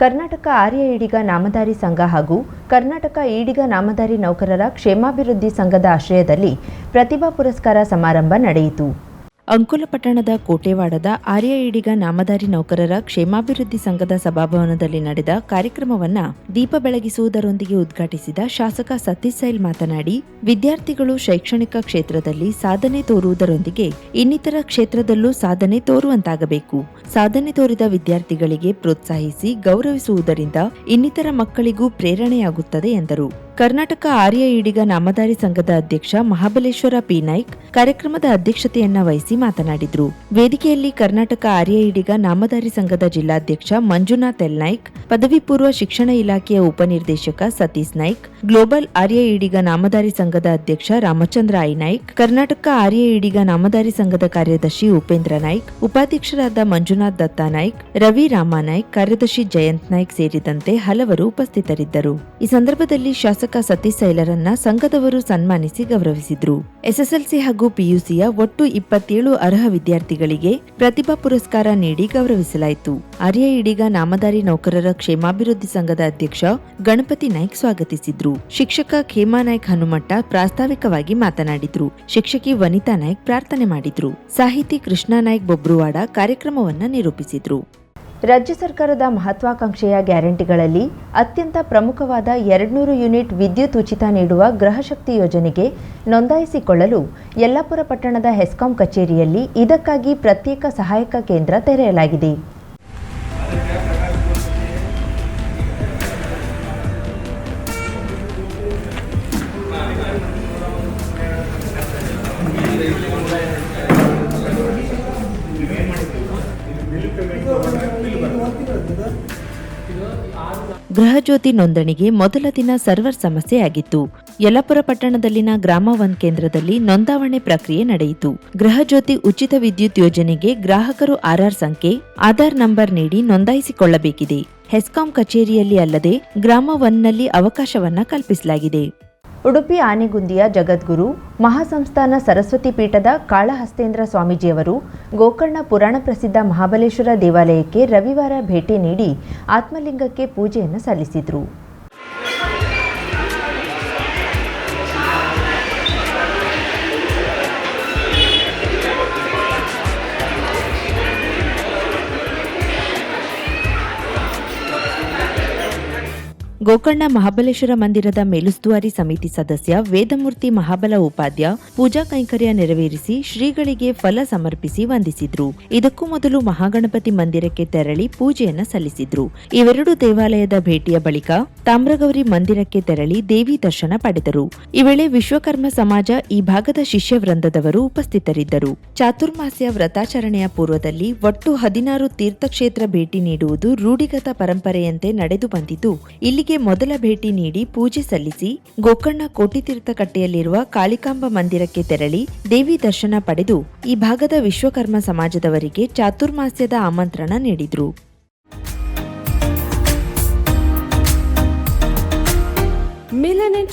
ಕರ್ನಾಟಕ ಆರ್ಯ ಈಡಿಗ ನಾಮಧಾರಿ ಸಂಘ ಹಾಗೂ ಕರ್ನಾಟಕ ಈಡಿಗ ನಾಮಧಾರಿ ನೌಕರರ ಕ್ಷೇಮಾಭಿವೃದ್ಧಿ ಸಂಘದ ಆಶ್ರಯದಲ್ಲಿ ಪ್ರತಿಭಾ ಪುರಸ್ಕಾರ ಸಮಾರಂಭ ನಡೆಯಿತು. ಅಂಕೋಲಪಟ್ಟಣದ ಕೋಟೆವಾಡದ ಆರ್ಯ ಈಡಿಗ ನಾಮಧಾರಿ ನೌಕರರ ಕ್ಷೇಮಾಭಿವೃದ್ಧಿ ಸಂಘದ ಸಭಾಭವನದಲ್ಲಿ ನಡೆದ ಕಾರ್ಯಕ್ರಮವನ್ನು ದೀಪ ಬೆಳಗಿಸುವುದರೊಂದಿಗೆ ಉದ್ಘಾಟಿಸಿದ ಶಾಸಕ ಸತೀಶ್ ಸೈಲ್ ಮಾತನಾಡಿ, ವಿದ್ಯಾರ್ಥಿಗಳು ಶೈಕ್ಷಣಿಕ ಕ್ಷೇತ್ರದಲ್ಲಿ ಸಾಧನೆ ತೋರುವುದರೊಂದಿಗೆ ಇನ್ನಿತರ ಕ್ಷೇತ್ರದಲ್ಲೂ ಸಾಧನೆ ತೋರುವಂತಾಗಬೇಕು. ಸಾಧನೆ ತೋರಿದ ವಿದ್ಯಾರ್ಥಿಗಳಿಗೆ ಪ್ರೋತ್ಸಾಹಿಸಿ ಗೌರವಿಸುವುದರಿಂದ ಇನ್ನಿತರ ಮಕ್ಕಳಿಗೂ ಪ್ರೇರಣೆಯಾಗುತ್ತದೆ ಎಂದರು. ಕರ್ನಾಟಕ ಆರ್ಯ ಈಡಿಗ ನಾಮಧಾರಿ ಸಂಘದ ಅಧ್ಯಕ್ಷ ಮಹಾಬಲೇಶ್ವರ ಪಿ. ನಾಯ್ಕ್ ಕಾರ್ಯಕ್ರಮದ ಅಧ್ಯಕ್ಷತೆಯನ್ನ ವಹಿಸಿ ಮಾತನಾಡಿದರು. ವೇದಿಕೆಯಲ್ಲಿ ಕರ್ನಾಟಕ ಆರ್ಯ ಈಡಿಗ ನಾಮಧಾರಿ ಸಂಘದ ಜಿಲ್ಲಾಧ್ಯಕ್ಷ ಮಂಜುನಾಥ್ ಎಲ್. ನಾಯ್ಕ್, ಪದವಿ ಪೂರ್ವ ಶಿಕ್ಷಣ ಇಲಾಖೆಯ ಉಪನಿರ್ದೇಶಕ ಸತೀಶ್ ನಾಯ್ಕ್, ಗ್ಲೋಬಲ್ ಆರ್ಯ ಈಡಿಗ ನಾಮಧಾರಿ ಸಂಘದ ಅಧ್ಯಕ್ಷ ರಾಮಚಂದ್ರ ಐ. ನಾಯ್ಕ್, ಕರ್ನಾಟಕ ಆರ್ಯ ಈಡಿಗ ನಾಮಧಾರಿ ಸಂಘದ ಕಾರ್ಯದರ್ಶಿ ಉಪೇಂದ್ರ ನಾಯ್ಕ್, ಉಪಾಧ್ಯಕ್ಷರಾದ ಮಂಜುನಾಥ್ ದತ್ತಾ ನಾಯ್ಕ್, ರವಿ ರಾಮ ನಾಯ್ಕ್, ಕಾರ್ಯದರ್ಶಿ ಜಯಂತ್ ನಾಯ್ಕ್ ಸೇರಿದಂತೆ ಹಲವರು ಉಪಸ್ಥಿತರಿದ್ದರು. ಈ ಸಂದರ್ಭದಲ್ಲಿ ಶಾಸಕ ಸತೀಶ್ ಸೈಲರನ್ನ ಸಂಘದವರು ಸನ್ಮಾನಿಸಿ ಗೌರವಿಸಿದ್ರು. ಎಸ್ಎಸ್ಎಲ್ಸಿ ಹಾಗೂ ಪಿಯುಸಿಯ ಒಟ್ಟು ಇಪ್ಪತ್ತೇಳು ಅರ್ಹ ವಿದ್ಯಾರ್ಥಿಗಳಿಗೆ ಪ್ರತಿಭಾ ಪುರಸ್ಕಾರ ನೀಡಿ ಗೌರವಿಸಲಾಯಿತು. ಅರ್ಯ ಇಡಿಗ ನಾಮಧಾರಿ ನೌಕರರ ಕ್ಷೇಮಾಭಿವೃದ್ಧಿ ಸಂಘದ ಅಧ್ಯಕ್ಷ ಗಣಪತಿ ನಾಯ್ಕ್ ಸ್ವಾಗತಿಸಿದ್ರು. ಶಿಕ್ಷಕ ಖೇಮಾ ನಾಯ್ಕ್ ಹನುಮಟ್ಟ ಪ್ರಾಸ್ತಾವಿಕವಾಗಿ ಮಾತನಾಡಿದ್ರು. ಶಿಕ್ಷಕಿ ವನಿತಾ ನಾಯ್ಕ್ ಪ್ರಾರ್ಥನೆ ಮಾಡಿದ್ರು. ಸಾಹಿತಿ ಕೃಷ್ಣ ನಾಯ್ಕ್ ಬೊಬ್ರುವಾಡ ಕಾರ್ಯಕ್ರಮವನ್ನ ನಿರೂಪಿಸಿದ್ರು. ರಾಜ್ಯ ಸರ್ಕಾರದ ಮಹತ್ವಾಕಾಂಕ್ಷೆಯ ಗ್ಯಾರಂಟಿಗಳಲ್ಲಿ ಅತ್ಯಂತ ಪ್ರಮುಖವಾದ ಎರಡ್ನೂರು ಯೂನಿಟ್ ವಿದ್ಯುತ್ ಉಚಿತ ನೀಡುವ ಗೃಹಶಕ್ತಿ ಯೋಜನೆಗೆ ನೋಂದಾಯಿಸಿಕೊಳ್ಳಲು ಯಲ್ಲಾಪುರ ಪಟ್ಟಣದ ಹೆಸ್ಕಾಂ ಕಚೇರಿಯಲ್ಲಿ ಇದಕ್ಕಾಗಿ ಪ್ರತ್ಯೇಕ ಸಹಾಯಕ ಕೇಂದ್ರ ತೆರೆಯಲಾಗಿದೆ. ಗೃಹಜ್ಯೋತಿ ನೋಂದಣಿಗೆ ಮೊದಲ ದಿನ ಸರ್ವರ್ ಸಮಸ್ಯೆಯಾಗಿತ್ತು. ಯಲಪುರ ಪಟ್ಟಣದಲ್ಲಿನ ಗ್ರಾಮ ಒನ್ ಕೇಂದ್ರದಲ್ಲಿ ನೋಂದಾವಣೆ ಪ್ರಕ್ರಿಯೆ ನಡೆಯಿತು. ಗೃಹಜ್ಯೋತಿ ಉಚಿತ ವಿದ್ಯುತ್ ಯೋಜನೆಗೆ ಗ್ರಾಹಕರು ಆರ್ಆರ್ ಸಂಖ್ಯೆ, ಆಧಾರ್ ನಂಬರ್ ನೀಡಿ ನೋಂದಾಯಿಸಿಕೊಳ್ಳಬೇಕಿದೆ. ಹೆಸ್ಕಾಂ ಕಚೇರಿಯಲ್ಲಿ ಅಲ್ಲದೆ ಗ್ರಾಮ ಒನ್ನಲ್ಲಿ ಅವಕಾಶವನ್ನ ಕಲ್ಪಿಸಲಾಗಿದೆ. ಉಡುಪಿ ಆನೆಗುಂದಿಯ ಜಗದ್ಗುರು, ಮಹಾಸಂಸ್ಥಾನ ಸರಸ್ವತಿ ಪೀಠದ ಕಾಳಹಸ್ತೇಂದ್ರ ಸ್ವಾಮೀಜಿಯವರು ಗೋಕರ್ಣ ಪುರಾಣ ಪ್ರಸಿದ್ಧ ಮಹಾಬಲೇಶ್ವರ ದೇವಾಲಯಕ್ಕೆ ರವಿವಾರ ಭೇಟಿ ನೀಡಿ ಆತ್ಮಲಿಂಗಕ್ಕೆ ಪೂಜೆಯನ್ನು ಸಲ್ಲಿಸಿದರು. ಗೋಕರ್ಣ ಮಹಾಬಲೇಶ್ವರ ಮಂದಿರದ ಮೇಲುಸ್ತುವಾರಿ ಸಮಿತಿ ಸದಸ್ಯ ವೇದಮೂರ್ತಿ ಮಹಾಬಲ ಉಪಾಧ್ಯ ಪೂಜಾ ಕೈಂಕರ್ಯ ನೆರವೇರಿಸಿ ಶ್ರೀಗಳಿಗೆ ಫಲ ಸಮರ್ಪಿಸಿ ವಂದಿಸಿದ್ರು. ಇದಕ್ಕೂ ಮೊದಲು ಮಹಾಗಣಪತಿ ಮಂದಿರಕ್ಕೆ ತೆರಳಿ ಪೂಜೆಯನ್ನ ಸಲ್ಲಿಸಿದ್ರು. ಇವೆರಡು ದೇವಾಲಯದ ಭೇಟಿಯ ಬಳಿಕ ತಾಮ್ರಗೌರಿ ಮಂದಿರಕ್ಕೆ ತೆರಳಿ ದೇವಿ ದರ್ಶನ ಪಡೆದರು. ಈ ವೇಳೆ ವಿಶ್ವಕರ್ಮ ಸಮಾಜ ಈ ಭಾಗದ ಶಿಷ್ಯ ವೃಂದದವರು ಉಪಸ್ಥಿತರಿದ್ದರು. ಚಾತುರ್ಮಾಸ್ಯ ವ್ರತಾಚರಣೆಯ ಪೂರ್ವದಲ್ಲಿ ಒಟ್ಟು ಹದಿನಾರು ತೀರ್ಥಕ್ಷೇತ್ರ ಭೇಟಿ ನೀಡುವುದು ರೂಢಿಗತ ಪರಂಪರೆಯಂತೆ ನಡೆದು ಬಂದಿದ್ದು, ಇಲ್ಲಿಗೆ ಮೊದಲ ಭೇಟಿ ನೀಡಿ ಪೂಜೆ ಸಲ್ಲಿಸಿ ಗೋಕರ್ಣ ಕೋಟಿತೀರ್ಥಕಟ್ಟೆಯಲ್ಲಿರುವ ಕಾಳಿಕಾಂಬ ಮಂದಿರಕ್ಕೆ ತೆರಳಿ ದೇವಿ ದರ್ಶನ ಪಡೆದು ಈ ಭಾಗದ ವಿಶ್ವಕರ್ಮ ಸಮಾಜದವರಿಗೆ ಚಾತುರ್ಮಾಸ್ಯದ ಆಮಂತ್ರಣ ನೀಡಿದ್ರು.